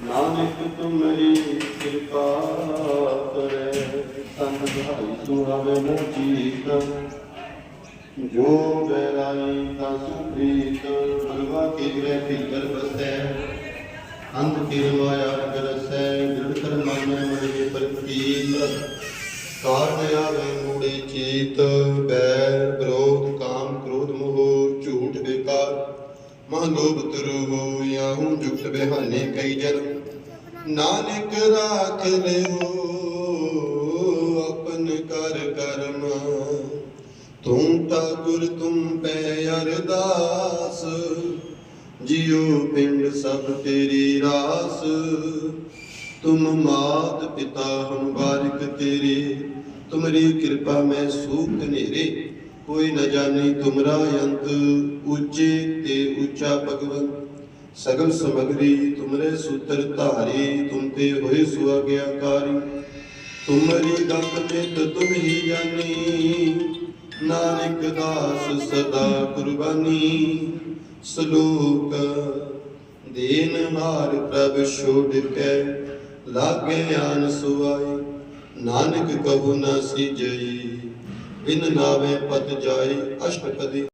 ਨਾਨਕ ਤੁਮਰੀ ਕਿਰਪਾ ਕਰੇ ਸੰਤ ਭਾਈ ਸੁਹਾਵੇ ਮੋਚੀਤ ਜੋ ਬੈਰਾਈ ਤਾਂ ਸੁਪ੍ਰੀਤ, ਬਲਵਾ ਕੇ ਗ੍ਰਹਿ ਭੀਤਰ ਬਸੈ। ਅੰਧ ਕੀ ਮਾਇਆ ਕਰਸੈ ਦ੍ਰਿੜ ਕਰ ਮਾਨੈ ਮਰੇ ਪਰਪੀਤ ਕਾਰਨ ਆਵੇ ਮੂੜੇ ਚੀਤ ਬੈਰ ਮਹ ਲੋਭ ਯਾਹੂ ਜੁਗਤ ਬਿਹਾਨੇ ਕਈ ਜਨਮ ਨਾਨਕ ਰਾਖ ਲਿਓ ਆਪਨ ਕਰ ਕਰਮ। ਤੂੰ ਠਾਕੁਰ, ਤੁਮ ਪੈ ਅਰਦਾਸ। ਜਿਉ ਪਿੰਡ ਸਭ ਤੇਰੀ ਰਾਸ। ਤੁਮ ਮਾਤ ਪਿਤਾ ਹਮ ਬਾਰਿਕ ਤੇਰੇ। ਤੁਮਰੀ ਕਿਰਪਾ ਮੈਂ ਸੂਖ ਨੇਰੇ। ਕੋਈ ਨ ਜਾਣੀ ਤੁਮਰਾ ਅੰਤ, ਉੱਚੇ ਤੇ ਉੱਚਾ ਭਗਵੰਤ। ਸਗਲ ਸਮਗਰੀ ਤੁਮਰੇ ਸੂਤਰ ਧਾਰੀ, ਤੁਮ ਤੇ ਹੋਏ ਸੁਆਗਿਆਕਾਰੀ। ਤੁਮਰੀ ਗਤ ਨਿਤ ਤੁਮ ਹੀ ਜਾਣੀ, ਨਾਨਕ ਦਾਸ ਸਦਾ ਕੁਰਬਾਨੀ। ਸਲੋਕ, ਦੇਨ ਹਾਰ ਪ੍ਰਭ ਛੋੜ ਕੇ, ਲਾਗੇ ਆਨ ਸੁਆਈ। ਨਾਨਕ ਕਹੂ ਨ ਸਿਜਈ ਬਿਨ ਨਾਵੇ ਪਤ ਜਾਈ ਅਸ਼ਟਪਦੀ